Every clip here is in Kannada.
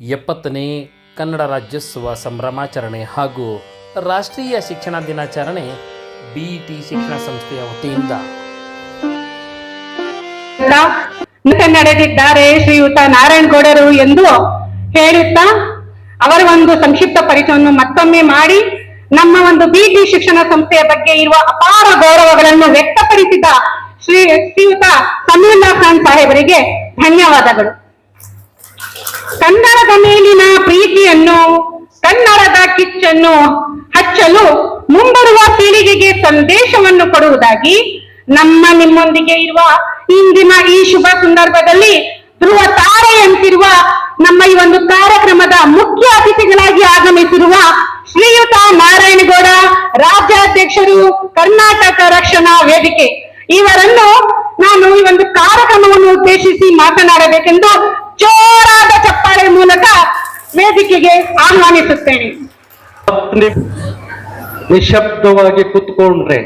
ಎಪ್ಪತ್ತನೇ ಕನ್ನಡ ರಾಜ್ಯೋತ್ಸವ ಸಂಭ್ರಮಾಚರಣೆ ಹಾಗೂ ರಾಷ್ಟ್ರೀಯ ಶಿಕ್ಷಣ ದಿನಾಚರಣೆ ಬಿಇಟಿ ಶಿಕ್ಷಣ ಸಂಸ್ಥೆಯ ವತಿಯಿಂದ. ನಡೆದಿದ್ದಾರೆ ಶ್ರೀಯುತ ನಾರಾಯಣಗೌಡರು ಎಂದು ಹೇಳುತ್ತಾ ಅವರ ಒಂದು ಸಂಕ್ಷಿಪ್ತ ಪರಿಚಯವನ್ನು ಮತ್ತೊಮ್ಮೆ ಮಾಡಿ. ನಮ್ಮ ಒಂದು ಬಿಟಿ ಶಿಕ್ಷಣ ಸಂಸ್ಥೆಯ ಬಗ್ಗೆ ಇರುವ ಅಪಾರ ಗೌರವಗಳನ್ನು ವ್ಯಕ್ತಪಡಿಸಿದ ಶ್ರೀ ಶ್ರೀಯುತ ಸಮೀರ್ನಾ ಖಾನ್ ಸಾಹೇಬರಿಗೆ ಧನ್ಯವಾದಗಳು. ಕನ್ನಡದ ಮೇಲಿನ ಪ್ರೀತಿಯನ್ನು, ಕನ್ನಡದ ಕಿಚ್ಚನ್ನು ಹಚ್ಚಲು ಮುಂಬರುವ ಪೀಳಿಗೆಗೆ ಸಂದೇಶವನ್ನು ಕೊಡುವುದಾಗಿ ನಮ್ಮ ನಿಮ್ಮೊಂದಿಗೆ ಇರುವ ಇಂದಿನ ಈ ಶುಭ ಸಂದರ್ಭದಲ್ಲಿ ಧ್ರುವ ತಾರೆಯಂತಿರುವ ನಮ್ಮ ಈ ಒಂದು ಕಾರ್ಯಕ್ರಮದ ಮುಖ್ಯ ಅತಿಥಿಗಳಾಗಿ ಆಗಮಿಸಿರುವ ಶ್ರೀಯುತ ನಾರಾಯಣಗೌಡ ರಾಜ್ಯಾಧ್ಯಕ್ಷರು, ಕರ್ನಾಟಕ ರಕ್ಷಣಾ ವೇದಿಕೆ. ಇವರನ್ನು ನಾನು ಈ ಒಂದು ಕಾರ್ಯಕ್ರಮವನ್ನು ಉದ್ದೇಶಿಸಿ ಮಾತನಾಡಬೇಕೆಂದು ಜೋರಾದ ಚಪ್ಪಾಳೆ ಮೂಲಕ ವೇದಿಕೆಗೆ ಆಹ್ವಾನಿಸುತ್ತೇನೆ. ನಿಶಬ್ದವಾಗಿ ಕುತ್ಕೊಂಡ್ರೆ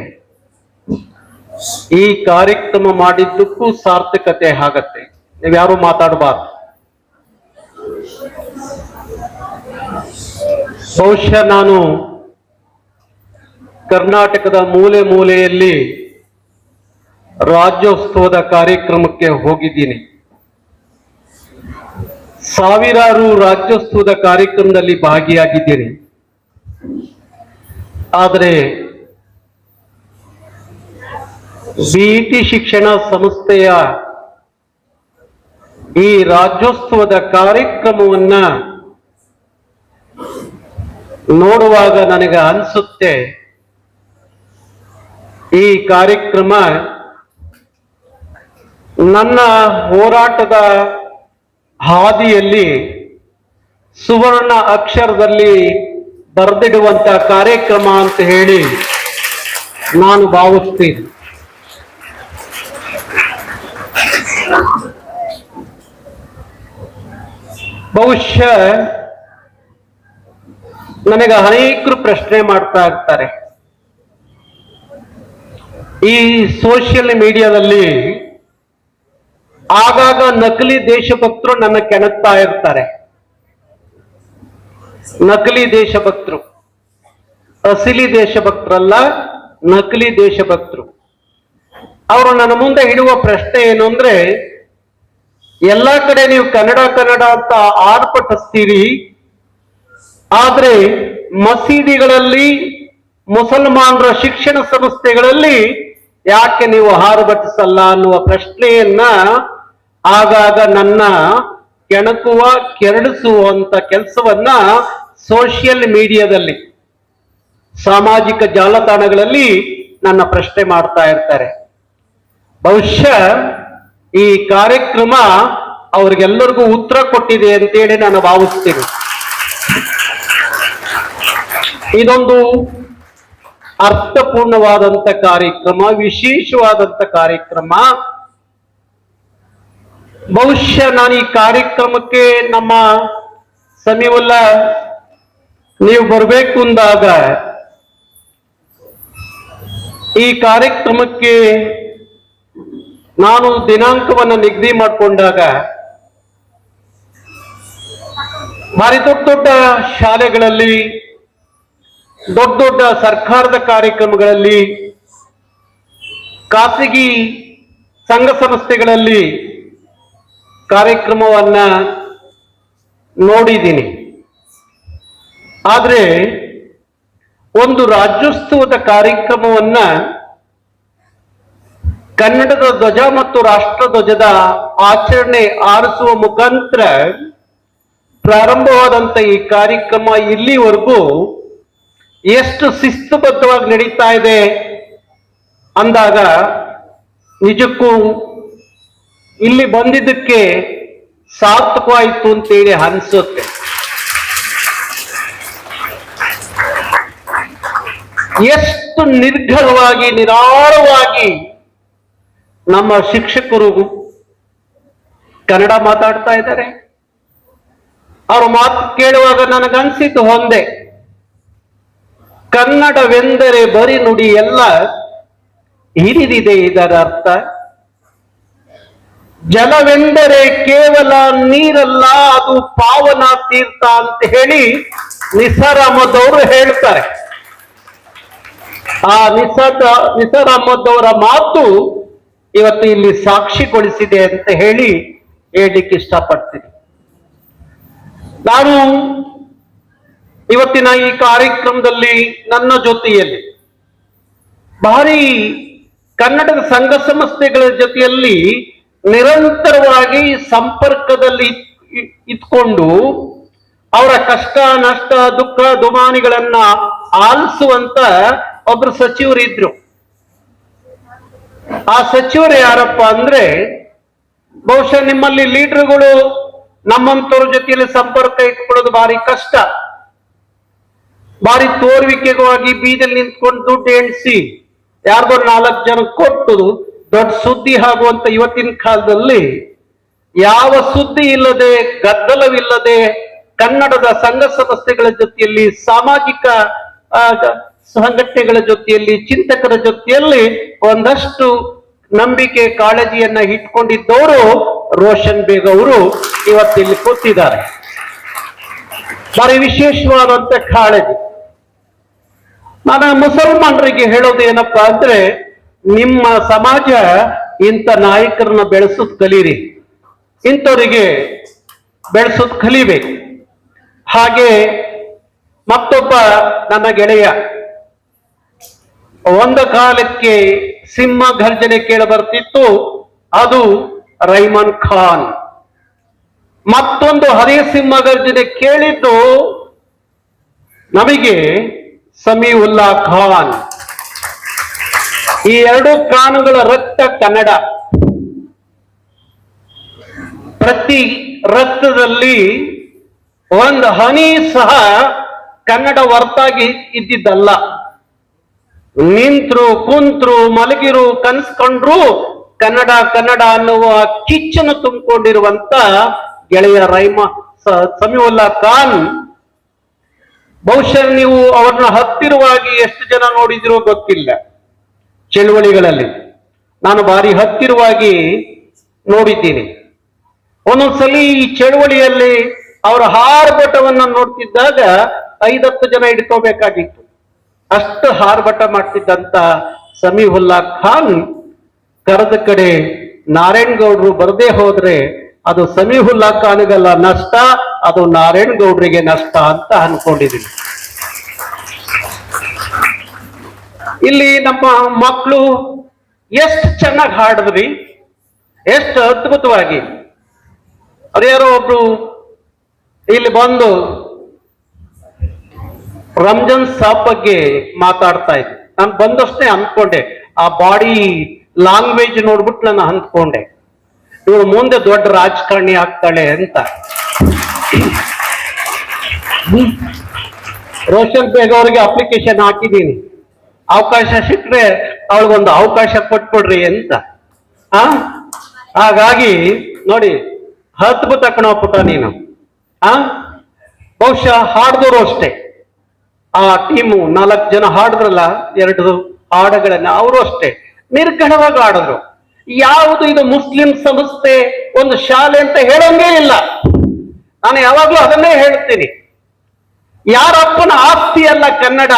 ಈ ಕಾರ್ಯಕ್ರಮ ಮಾಡಿದ್ದಕ್ಕೂ ಸಾರ್ಥಕತೆ ಆಗತ್ತೆ. ನೀವ್ಯಾರು ಮಾತಾಡಬಾರ್ದು. ಬಹುಶಃ ನಾನು ಕರ್ನಾಟಕದ ಮೂಲೆ ಮೂಲೆಯಲ್ಲಿ ರಾಜ್ಯೋತ್ಸವದ ಕಾರ್ಯಕ್ರಮಕ್ಕೆ ಹೋಗಿದ್ದೀನಿ. ಸಾವಿರಾರು ರಾಜ್ಯೋತ್ಸವದ ಕಾರ್ಯಕ್ರಮದಲ್ಲಿ ಭಾಗಿಯಾಗಿದ್ದೀರಿ ಆದರೆ ಬಿಇಟಿ ಶಿಕ್ಷಣ ಸಂಸ್ಥೆಯ ಈ ರಾಜ್ಯೋತ್ಸವದ ಕಾರ್ಯಕ್ರಮವನ್ನ ನೋಡುವಾಗ ನನಗೆ ಅನಿಸುತ್ತೆ, ಈ ಕಾರ್ಯಕ್ರಮ ನನ್ನ ಹೋರಾಟದ ಹಾದಿಯಲ್ಲಿ ಸುವರ್ಣ ಅಕ್ಷರದಲ್ಲಿ ಬರೆದಿಡುವಂತ ಕಾರ್ಯಕ್ರಮ ಅಂತ ಹೇಳಿ ನಾನು ಭಾವಿಸ್ತೀನಿ. ಬಹುಶಃ ನನಗೆ ಅನೇಕರು ಪ್ರಶ್ನೆ ಮಾಡ್ತಾ ಇರ್ತಾರೆ. ಈ ಸೋಷಿಯಲ್ ಮೀಡಿಯಾದಲ್ಲಿ ಆಗಾಗ ನಕಲಿ ದೇಶಭಕ್ತರು ನನ್ನ ಕೆಣಕ್ತಾ ಇರ್ತಾರೆ. ನಕಲಿ ದೇಶಭಕ್ತರು. ಅಸಲಿ ದೇಶಭಕ್ತರಲ್ಲ, ನಕಲಿ ದೇಶಭಕ್ತರು. ಅವರು ನನ್ನ ಮುಂದೆ ಇಡುವ ಪ್ರಶ್ನೆ ಏನು ಅಂದ್ರೆ, ಎಲ್ಲಾ ಕಡೆ ನೀವು ಕನ್ನಡ ಕನ್ನಡ ಅಂತ ಆರ್ಪಟಿಸ್ತೀರಿ ಆದ್ರೆ ಮಸೀದಿಗಳಲ್ಲಿ ಮುಸಲ್ಮಾನರ ಶಿಕ್ಷಣ ಸಂಸ್ಥೆಗಳಲ್ಲಿ ಯಾಕೆ ನೀವು ಹಾರುಬಟ್ಟಿಸಲ್ಲ ಅನ್ನುವ ಪ್ರಶ್ನೆಯನ್ನ ಆಗಾಗ ನನ್ನ ಕೆಣಕುವ, ಕೆರಡಿಸುವಂತ ಕೆಲಸವನ್ನ ಸೋಷಿಯಲ್ ಮೀಡಿಯಾದಲ್ಲಿ ಸಾಮಾಜಿಕ ಜಾಲತಾಣಗಳಲ್ಲಿ ನನ್ನ ಪ್ರಶ್ನೆ ಮಾಡ್ತಾ ಇರ್ತಾರೆ. ಬಹುಶಃ ಈ ಕಾರ್ಯಕ್ರಮ ಅವ್ರಿಗೆಲ್ಲರಿಗೂ ಉತ್ತರ ಕೊಟ್ಟಿದೆ ಅಂತೇಳಿ ನಾನು ಭಾವಿಸ್ತೀನಿ. ಇದೊಂದು ಅರ್ಥಪೂರ್ಣವಾದಂತ ಕಾರ್ಯಕ್ರಮ, ವಿಶೇಷವಾದಂತ ಕಾರ್ಯಕ್ರಮ. ಬಹುಶಃ ನಾನು ಈ ಕಾರ್ಯಕ್ರಮಕ್ಕೆ ನಮ್ಮ ಸಮೀವಲ್ಲ, ನೀವು ಬರಬೇಕು ಅಂದಾಗ ಈ ಕಾರ್ಯಕ್ರಮಕ್ಕೆ ನಾನು ದಿನಾಂಕವನ್ನು ನಿಗದಿ ಮಾಡಿಕೊಂಡಾಗ ಭಾರಿ ದೊಡ್ಡ ದೊಡ್ಡ ಶಾಲೆಗಳಲ್ಲಿ, ದೊಡ್ಡ ದೊಡ್ಡ ಸರ್ಕಾರದ ಕಾರ್ಯಕ್ರಮಗಳಲ್ಲಿ, ಖಾಸಗಿ ಸಂಘ ಸಂಸ್ಥೆಗಳಲ್ಲಿ ಕಾರ್ಯಕ್ರಮವನ್ನ ನೋಡಿದ್ದೀನಿ. ಆದರೆ ಒಂದು ರಾಜ್ಯೋತ್ಸವದ ಕಾರ್ಯಕ್ರಮವನ್ನ ಕನ್ನಡದ ಧ್ವಜ ಮತ್ತು ರಾಷ್ಟ್ರ ಧ್ವಜದ ಆಚರಣೆ ಆರಿಸುವ ಮುಖಾಂತರ ಪ್ರಾರಂಭವಾದಂತ ಈ ಕಾರ್ಯಕ್ರಮ ಇಲ್ಲಿವರೆಗೂ ಎಷ್ಟು ಶಿಸ್ತುಬದ್ಧವಾಗಿ ನಡೀತಾ ಇದೆ ಅಂದಾಗ ನಿಜಕ್ಕೂ ಇಲ್ಲಿ ಬಂದಿದ್ದಕ್ಕೆ ಸಾರ್ಥಕವಾಯಿತು ಅಂತೇಳಿ ಅನ್ಸುತ್ತೆ. ಎಷ್ಟು ನಿರ್ಘರವಾಗಿ ನಿರಾಳವಾಗಿ ನಮ್ಮ ಶಿಕ್ಷಕರು ಕನ್ನಡ ಮಾತಾಡ್ತಾ ಇದ್ದಾರೆ. ಅವ್ರ ಮಾತು ಕೇಳುವಾಗ ನನಗನ್ಸಿತು ಹೊಂದೆ ಕನ್ನಡವೆಂದರೆ ಬರಿ ನುಡಿ ಎಲ್ಲ ಹಿರಿದಿದೆ ಇದರ ಅರ್ಥ ಜಲವೆಂದರೆ ಕೇವಲ ನೀರಲ್ಲ, ಅದು ಪಾವನ ತೀರ್ಥ ಅಂತ ಹೇಳಿ ನಿಸಾರ್ ಹೇಳ್ತಾರೆ. ಆ ನಿಸಾರ್ ಅವರ ಮಾತು ಇವತ್ತು ಇಲ್ಲಿ ಸಾಕ್ಷಿಗೊಳಿಸಿದೆ ಅಂತ ಹೇಳಿ ಹೇಳಲಿಕ್ಕೆ ಇಷ್ಟಪಡ್ತೀನಿ. ನಾನು ಇವತ್ತಿನ ಈ ಕಾರ್ಯಕ್ರಮದಲ್ಲಿ ನನ್ನ ಜೊತೆಯಲ್ಲಿ, ಭಾರಿ ಕನ್ನಡದ ಸಂಘ ಸಂಸ್ಥೆಗಳ ಜೊತೆಯಲ್ಲಿ ನಿರಂತರವಾಗಿ ಸಂಪರ್ಕದಲ್ಲಿ ಇದ್ಕೊಂಡು ಅವರ ಕಷ್ಟ, ನಷ್ಟ, ದುಃಖ, ದುಮಾನಿಗಳನ್ನ ಆಲಿಸುವಂತ ಒಬ್ರು ಸಚಿವರು ಇದ್ರು. ಆ ಸಚಿವರು ಯಾರಪ್ಪ ಅಂದ್ರೆ, ಬಹುಶಃ ನಿಮ್ಮಲ್ಲಿ ಲೀಡರ್ಗಳು ನಮ್ಮಂತವ್ರ ಜೊತೆಯಲ್ಲಿ ಸಂಪರ್ಕ ಇಟ್ಕೊಳ್ಳೋದು ಭಾರಿ ಕಷ್ಟ. ಬಾರಿ ತೋರ್ವಿಕೆಗಾಗಿ ಬೀದಲ್ಲಿ ನಿಂತ್ಕೊಂಡು ದುಡ್ಡು ಎಣಿಸಿ, ಯಾರಿಗೋ ನಾಲ್ಕು ಜನ ಕೊಟ್ಟು ದೊಡ್ಡ ಸುದ್ದಿ ಆಗುವಂತ ಇವತ್ತಿನ ಕಾಲದಲ್ಲಿ ಯಾವ ಸುದ್ದಿ ಇಲ್ಲದೆ, ಗದ್ದಲವಿಲ್ಲದೆ ಕನ್ನಡದ ಸಂಘ ಸಂಸ್ಥೆಗಳ ಜೊತೆಯಲ್ಲಿ, ಸಾಮಾಜಿಕ ಸಂಘಟನೆಗಳ ಜೊತೆಯಲ್ಲಿ, ಚಿಂತಕರ ಜೊತೆಯಲ್ಲಿ ಒಂದಷ್ಟು ನಂಬಿಕೆ, ಕಾಳಜಿಯನ್ನ ಇಟ್ಕೊಂಡಿದ್ದವರು ರೋಷನ್ ಬೇಗ್ ಅವರು ಇವತ್ತಿಲ್ಲಿ ಕೂತಿದ್ದಾರೆ. ಬಾರಿ ವಿಶೇಷವಾದಂತ ಕಾಳಜಿ. ನಾನು ಮುಸಲ್ಮಾನರಿಗೆ ಹೇಳೋದು ಏನಪ್ಪಾ ಅಂದ್ರೆ ನಿಮ್ಮ ಸಮಾಜ ಇಂಥ ನಾಯಕರನ್ನ ಬೆಳೆಸೋದ್ ಕಲೀರಿ. ಇಂಥವರಿಗೆ ಬೆಳೆಸೋದ್ ಕಲಿಬೇಕು. ಹಾಗೆ ಮತ್ತೊಬ್ಬ ನನ್ನ ಗೆಳೆಯ. ಒಂದು ಕಾಲಕ್ಕೆ ಸಿಂಹ ಘರ್ಜನೆ ಕೇಳ ಬರ್ತಿತ್ತು. ಅದು ರೈಮನ್ ಖಾನ್. ಮತ್ತೊಂದು ಹರಿ ಸಿಂಹ ಗರ್ಜನೆ ಕೇಳಿದ್ದು ನಮಗೆ ಸಮೀವುಲ್ಲಾ ಖಾನ್. ಈ ಎರಡು ಕಾನುಗಳ ರಕ್ತ ಕನ್ನಡ. ಪ್ರತಿ ರಕ್ತದಲ್ಲಿ ಒಂದು ಹನಿ ಸಹ ಕನ್ನಡ ಹೊರತಾಗಿ ಇದ್ದಿದ್ದಲ್ಲ. ನಿಂತ್ರು, ಕುಂತ್ರು, ಮಲಗಿರು, ಕನ್ಸ್ಕೊಂಡ್ರು ಕನ್ನಡ ಕನ್ನಡ ಅನ್ನುವ ಕಿಚ್ಚನ್ನು ತುಂಬಿಕೊಂಡಿರುವಂತ ಗೆಳೆಯ ರೈಮ ಸಮೀವುಲ್ಲಾ ಖಾನ್. ಬಹುಶಃ ನೀವು ಅವ್ರನ್ನ ಹತ್ತಿರವಾಗಿ ಎಷ್ಟು ಜನ ನೋಡಿದಿರೋ ಗೊತ್ತಿಲ್ಲ. ಚಳುವಳಿಗಳಲ್ಲಿ. ನಾನು ಭಾರಿ ಹತ್ತಿರವಾಗಿ ನೋಡಿದ್ದೀನಿ. ಒಂದೊಂದ್ಸಲಿ ಈ ಚಳುವಳಿಯಲ್ಲಿ ಅವರ ಹಾರ್ಭಟವನ್ನು ನೋಡ್ತಿದ್ದಾಗ ಐದತ್ತು ಜನ ಹಿಡ್ಕೋಬೇಕಾಗಿತ್ತು. ಅಷ್ಟು ಹಾರ್ಭಟ ಮಾಡ್ತಿದ್ದಂತ ಸಮೀಹುಲ್ಲಾ ಖಾನ್, ಕರೆದ ಕಡೆ ನಾರಾಯಣಗೌಡರು ಬರದೇ ಹೋದ್ರೆ ಅದು ಸಮೀಹುಲ್ಲಾ ಖಾನ್ಗೆಲ್ಲ ನಷ್ಟ, ಅದು ನಾರಾಯಣಗೌಡರಿಗೆ ನಷ್ಟ ಅಂತ ಅನ್ಕೊಂಡಿದ್ದೀನಿ. ಇಲ್ಲಿ ನಮ್ಮ ಮಕ್ಕಳು ಎಷ್ಟು ಚೆನ್ನಾಗಿ ಹಾಡಿದ್ರಿ? ಎಷ್ಟು ಅದ್ಭುತವಾಗಿ. ಅದ್ಯಾರೋ ಒಬ್ರು ಇಲ್ಲಿ ಬಂದು ರಂಜಾನ್ ಸಾಬ್ ಬಗ್ಗೆ ಮಾತಾಡ್ತಾ ಇದ್ದೆ ನಾನು ಬಂದಷ್ಟೇ ಅಂದ್ಕೊಂಡೆ. ಆ ಬಾಡಿ ಲ್ಯಾಂಗ್ವೇಜ್ ನೋಡ್ಬಿಟ್ಟು ನಾನು ಅಂದ್ಕೊಂಡೆ. ಇವಳು ಮುಂದೆ ದೊಡ್ಡ ರಾಜಕಾರಣಿ ಆಗ್ತಾಳೆ ಅಂತ. ರೋಷನ್ ಬೇಗ ಅವರಿಗೆ ಅಪ್ಲಿಕೇಶನ್ ಹಾಕಿದ್ದೀನಿ. ಅವಕಾಶ ಸಿಕ್ಕರೆ ಅವಳಿಗೊಂದು ಅವಕಾಶ ಕೊಟ್ಬಿಡ್ರಿ ಅಂತ ಆ? ಹಾಗಾಗಿ, ನೋಡಿ, ಅದ್ಭುತ ಕಣೋ ಪುಟ್ಟ ನೀನು. ಆ? ಬಹುಶಃ ಹಾಡ್ದವರು ಅಷ್ಟೇ. ಆ ಟೀಮು ನಾಲ್ಕು ಜನ ಹಾಡಿದ್ರಲ್ಲ, ಎರಡು ಹಾಡುಗಳನ್ನ ಅವರು ಅಷ್ಟೇ. ನಿರ್ಗಣವಾಗಿ ಆಡಿದ್ರು ಯಾವುದು ಇದು ಮುಸ್ಲಿಂ ಸಂಸ್ಥೆ ಒಂದು ಶಾಲೆ ಅಂತ ಹೇಳೋಂಗೇ ಇಲ್ಲ. ನಾನು ಯಾವಾಗಲೂ ಅದನ್ನೇ ಹೇಳ್ತೀನಿ. ಯಾರಪ್ಪನ ಆಸ್ತಿ ಅಲ್ಲ ಕನ್ನಡ.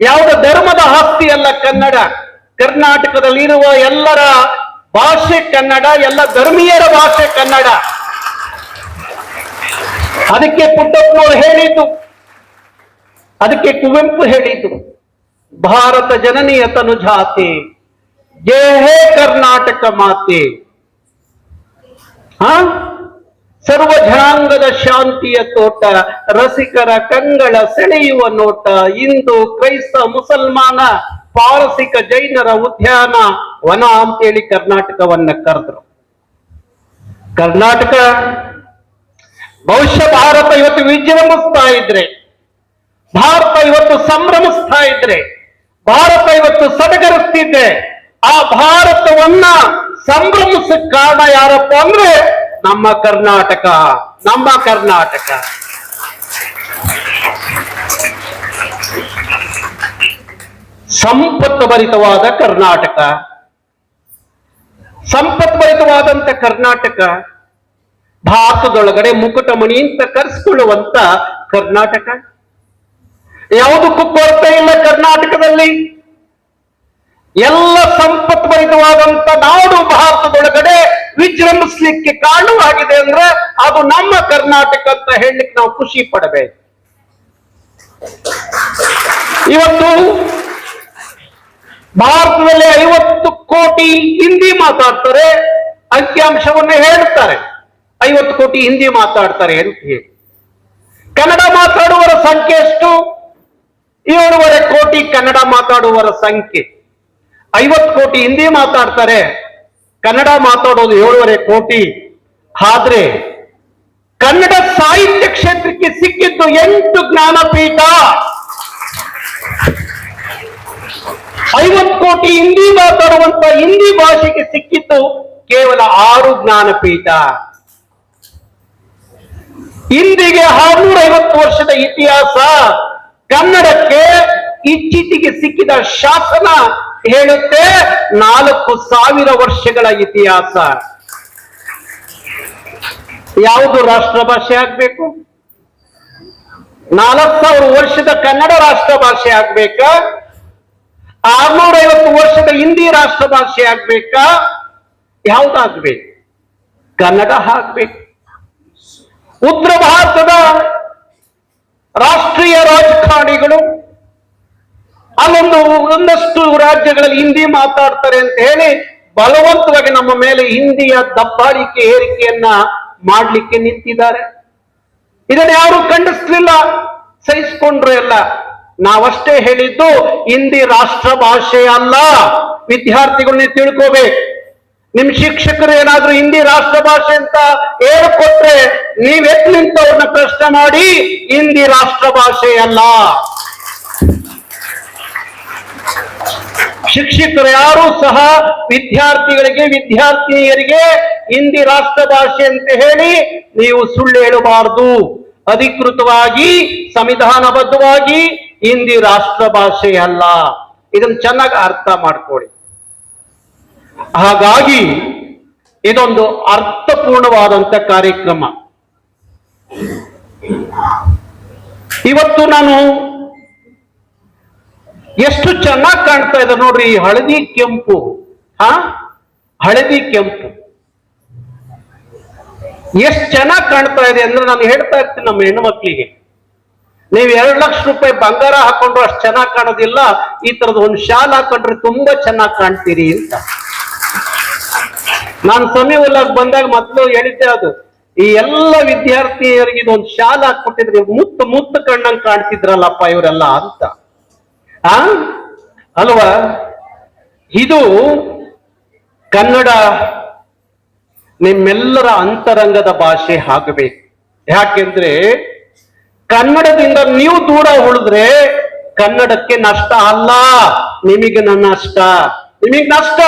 ಯಾವುದ ಧರ್ಮದ ಆಸ್ತಿ ಅಲ್ಲ ಕನ್ನಡ? ಕರ್ನಾಟಕದಲ್ಲಿರುವ ಎಲ್ಲರ ಭಾಷೆ ಕನ್ನಡ, ಎಲ್ಲ ಧರ್ಮೀಯರ ಭಾಷೆ ಕನ್ನಡ. ಅದಕ್ಕೆ ಪುಟ್ಟಪ್ಪನವರು ಹೇಳಿದ್ದು. ಅದಕ್ಕೆ ಕುವೆಂಪು ಹೇಳಿದ್ದು. ಭಾರತ ಜನನಿಯ ತನು ಜೇ ಜಯ ಹೇ ಕರ್ನಾಟಕ ಮಾತೆ. ಹಾ? ಸರ್ವ ಜನಾಂಗದ ಶಾಂತಿಯ ತೋಟ, ರಸಿಕರ ಕಂಗಳ ಸೆಳೆಯುವ ನೋಟ ಇಂದು ಕ್ರೈಸ್ತ, ಮುಸಲ್ಮಾನ, ಪಾರಸಿಕ ಜೈನರ ಉದ್ಯಾನ, ವನ ಅಂತೇಳಿ ಕರ್ನಾಟಕವನ್ನ ಕರೆದ್ರು. ಕರ್ನಾಟಕ ಬಹುಶಃ ಭಾರತ ಇವತ್ತು ವಿಜೃಂಭಿಸ್ತಾ ಇದ್ರೆ, ಭಾರತ ಇವತ್ತು ಸಂಭ್ರಮಿಸ್ತಾ ಇದ್ರೆ, ಭಾರತ ಇವತ್ತು ಸಡಗರಿಸ್ತಿದ್ರೆ ಆ ಭಾರತವನ್ನ ಸಂಭ್ರಮಿಸ ಕಾರಣ ಯಾರಪ್ಪ ಅಂದ್ರೆ ನಮ್ಮ ಕರ್ನಾಟಕ ನಮ್ಮ ಕರ್ನಾಟಕ. ಸಂಪತ್ತು ಭರಿತವಾದ ಕರ್ನಾಟಕ. ಸಂಪತ್ಭರಿತವಾದಂತ ಕರ್ನಾಟಕ. ಭಾರತದೊಳಗಡೆ ಮುಕುಟಮಣಿ ಅಂತ ಕರೆಸ್ಕೊಳ್ಳುವಂತ ಕರ್ನಾಟಕ. ಯಾವುದಕ್ಕೂ ಕೊರತೆ ಇಲ್ಲ ಕರ್ನಾಟಕದಲ್ಲಿ. ಎಲ್ಲ ಸಂಪತ್ಭರಿತವಾದಂತ ನಾಡು ಭಾರತದೊಳಗಡೆ ವಿಜೃಂಭಿಸ್ಲಿಕ್ಕೆ ಕಾರಣವಾಗಿದೆ ಅಂದ್ರೆ ಅದು ನಮ್ಮ ಕರ್ನಾಟಕ ಅಂತ ಹೇಳಲಿಕ್ಕೆ ನಾವು ಖುಷಿ ಪಡಬೇಕು. ಇವತ್ತು ಭಾರತದಲ್ಲಿ ಐವತ್ತು ಕೋಟಿ ಹಿಂದಿ ಮಾತಾಡ್ತಾರೆ ಅಂಕಿಅಂಶವನ್ನು ಹೇಳ್ತಾರೆ ಐವತ್ತು ಕೋಟಿ ಹಿಂದಿ ಮಾತಾಡ್ತಾರೆ ಅಂತ ಹೇಳಿ. ಕನ್ನಡ ಮಾತಾಡುವವರ ಸಂಖ್ಯೆ ಎಷ್ಟು? ಏಳುವರೆ ಕೋಟಿ ಕನ್ನಡ ಮಾತಾಡುವವರ ಸಂಖ್ಯೆ. ಐವತ್ತು ಕೋಟಿ ಹಿಂದಿ ಮಾತಾಡ್ತಾರೆ. ಕನ್ನಡ ಮಾತಾಡೋದು ಏಳುವರೆ ಕೋಟಿ. ಆದ್ರೆ ಕನ್ನಡ ಸಾಹಿತ್ಯ ಕ್ಷೇತ್ರಕ್ಕೆ ಸಿಕ್ಕಿದ್ದು ಎಂಟು ಜ್ಞಾನಪೀಠ. ಐವತ್ತು ಕೋಟಿ ಹಿಂದಿ ಮಾತಾಡುವಂತ ಹಿಂದಿ ಭಾಷೆಗೆ ಸಿಕ್ಕಿದ್ದು ಕೇವಲ ಆರು ಜ್ಞಾನಪೀಠ. ಹಿಂದಿಗೆ ಆರ್ನೂರ ಐವತ್ತು ವರ್ಷದ ಇತಿಹಾಸ ಕನ್ನಡಕ್ಕೆ ಇತ್ತೀಚೆಗೆ ಸಿಕ್ಕಿದ ಶಾಸನ ಹೇಳುತ್ತೆ ನಾಲ್ಕು ಸಾವಿರ ವರ್ಷಗಳ ಇತಿಹಾಸ. ಯಾವುದು ರಾಷ್ಟ್ರ ಭಾಷೆ ಆಗ್ಬೇಕು? ನಾಲ್ಕು ಸಾವಿರ ವರ್ಷದ ಕನ್ನಡ ರಾಷ್ಟ್ರ ಭಾಷೆ ಆಗ್ಬೇಕಾ? ಆರ್ನೂರೈವತ್ತು ವರ್ಷದ ಹಿಂದಿ ರಾಷ್ಟ್ರ ಭಾಷೆ ಆಗ್ಬೇಕಾ? ಯಾವ್ದಾಗ್ಬೇಕು? ಕನ್ನಡ ಆಗ್ಬೇಕು. ಉತ್ತರ ಭಾರತದ ರಾಷ್ಟ್ರೀಯ ರಾಜಕಾರಣಿಗಳು ಅಲ್ಲೊಂದು ಒಂದಷ್ಟು ರಾಜ್ಯಗಳಲ್ಲಿ ಹಿಂದಿ ಮಾತಾಡ್ತಾರೆ ಅಂತ ಹೇಳಿ ಬಲವಂತವಾಗಿ ನಮ್ಮ ಮೇಲೆ ಹಿಂದಿಯ ದಬ್ಬಾಳಿಕೆ ಏರಿಕೆಯನ್ನ ಮಾಡ್ಲಿಕ್ಕೆ ನಿಂತಿದ್ದಾರೆ. ಇದನ್ನ ಯಾರು ಖಂಡಿಸ್ಲಿಲ್ಲ, ಸಹಿಸ್ಕೊಂಡ್ರು ಎಲ್ಲ ನಾವಷ್ಟೇ ಹೇಳಿದ್ದು, ಹಿಂದಿ ರಾಷ್ಟ್ರ ಭಾಷೆ ಅಲ್ಲ. ವಿದ್ಯಾರ್ಥಿಗಳನ್ನ ತಿಳ್ಕೋಬೇಕು. ನಿಮ್ ಶಿಕ್ಷಕರು ಏನಾದ್ರೂ ಹಿಂದಿ ರಾಷ್ಟ್ರ ಭಾಷೆ ಅಂತ ಹೇಳ್ಕೊಟ್ರೆ ನೀವೆತ್ ನಿಂತವ್ರನ್ನ ಪ್ರಶ್ನೆ ಮಾಡಿ, ಹಿಂದಿ ರಾಷ್ಟ್ರ ಭಾಷೆ ಅಲ್ಲ. ಶಿಕ್ಷಕರು ಯಾರು ಸಹ ವಿದ್ಯಾರ್ಥಿಗಳಿಗೆ, ವಿದ್ಯಾರ್ಥಿನಿಯರಿಗೆ ಹಿಂದಿ ರಾಷ್ಟ್ರ ಭಾಷೆ ಅಂತ ಹೇಳಿ ನೀವು ಸುಳ್ಳು ಹೇಳಬಾರದು. ಅಧಿಕೃತವಾಗಿ, ಸಂವಿಧಾನಬದ್ಧವಾಗಿ ಹಿಂದಿ ರಾಷ್ಟ್ರ ಭಾಷೆ ಅಲ್ಲ. ಇದನ್ನ ಚೆನ್ನಾಗಿ ಅರ್ಥ ಮಾಡ್ಕೊಳ್ಳಿ ಹಾಗಾಗಿ ಇದೊಂದು ಅರ್ಥಪೂರ್ಣವಾದಂತ ಕಾರ್ಯಕ್ರಮ. ಇವತ್ತು ನಾನು ಎಷ್ಟು ಚೆನ್ನಾಗಿ ಕಾಣ್ತಾ ಇದೆ ನೋಡ್ರಿ, ಈ ಹಳದಿ ಕೆಂಪು. ಹಾ? ಹಳದಿ ಕೆಂಪು. ಎಷ್ಟು ಚೆನ್ನಾಗಿ ಕಾಣ್ತಾ ಇದೆ ಅಂದ್ರೆ ನಾನು ಹೇಳ್ತಾ ಇರ್ತೀನಿ ನಮ್ಮ ಹೆಣ್ಣು ಮಕ್ಕಳಿಗೆ ನೀವು ಎರಡು ಲಕ್ಷ ರೂಪಾಯಿ ಬಂಗಾರ ಹಾಕೊಂಡ್ರು ಅಷ್ಟು ಚೆನ್ನಾಗಿ ಕಾಣೋದಿಲ್ಲ, ಈ ತರದ ಒಂದು ಶಾಲ್ ಹಾಕೊಂಡ್ರೆ ತುಂಬಾ ಚೆನ್ನಾಗಿ ಕಾಣ್ತೀರಿ ಅಂತ. ನಾನು ಸಮೀವಲ್ಲಾಗ ಬಂದಾಗ ಮೊದಲು ಹೇಳಿದ್ದೆ ಅದು, ಈ ಎಲ್ಲ ವಿದ್ಯಾರ್ಥಿಯರಿಗೆ ಇದೊಂದು ಶಾಲ್ ಹಾಕ್ಬಿಟ್ಟಿದ್ರೆ ಮುತ್ತ ಮುತ್ತ ಕಣ್ಣಂಗ್ ಕಾಣ್ತಿದ್ರಲ್ಲಪ್ಪ ಇವರೆಲ್ಲ ಅಂತ. ಅಲ್ವಾ? ಇದು ಕನ್ನಡ ನಿಮ್ಮೆಲ್ಲರ ಅಂತರಂಗದ ಭಾಷೆ ಆಗಬೇಕು ಯಾಕೆಂದ್ರೆ ಕನ್ನಡದಿಂದ ನೀವು ದೂರ ಉಳಿದ್ರೆ ಕನ್ನಡಕ್ಕೆ ನಷ್ಟ ಅಲ್ಲ. ನಿಮಗೆ ನನ್ನ ನಷ್ಟ. ನಿಮಗೆ ನಷ್ಟ.